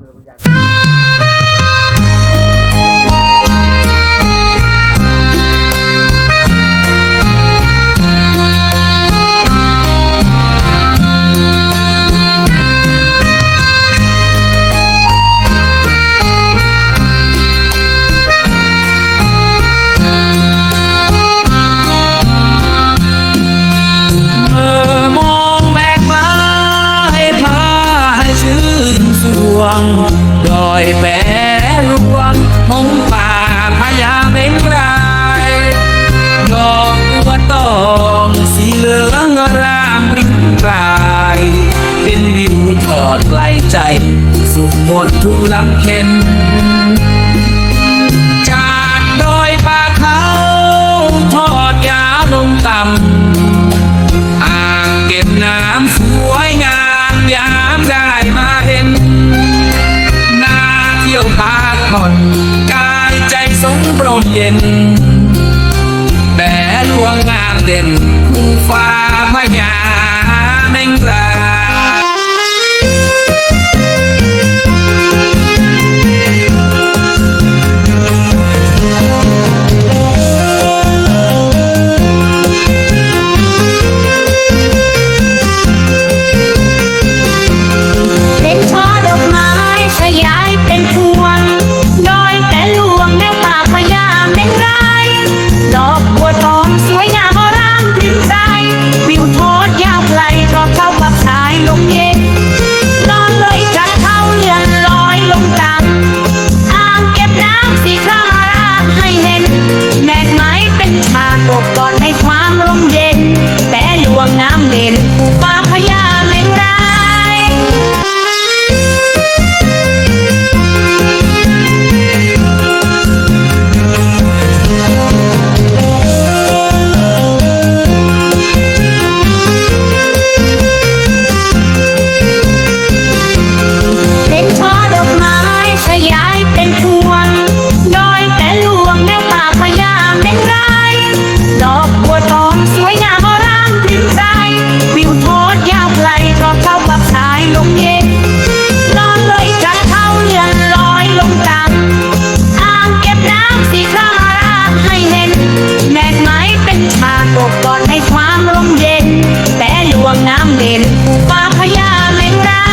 เวง ดอยแปรรวงมงป่าพญาเมงรายดอกบัวตองสีเหลืองรามริมราย เป็นวิวทอดไกลใจ สุขหมดทุกลำเค็นจากดอยป่าเขาทอดยาวลงต่ำ ผ่อนกายใจสงโปรดเย็นแต่หลวงงามเด่นคู่ฟ้าพญา ปก่อนให้ความร่มเย็น แต่ลวงน้ำเด่นฟ้า ความร่มเย็น แต่ลวงน้ำเด่นฟ้าพยาเมงรา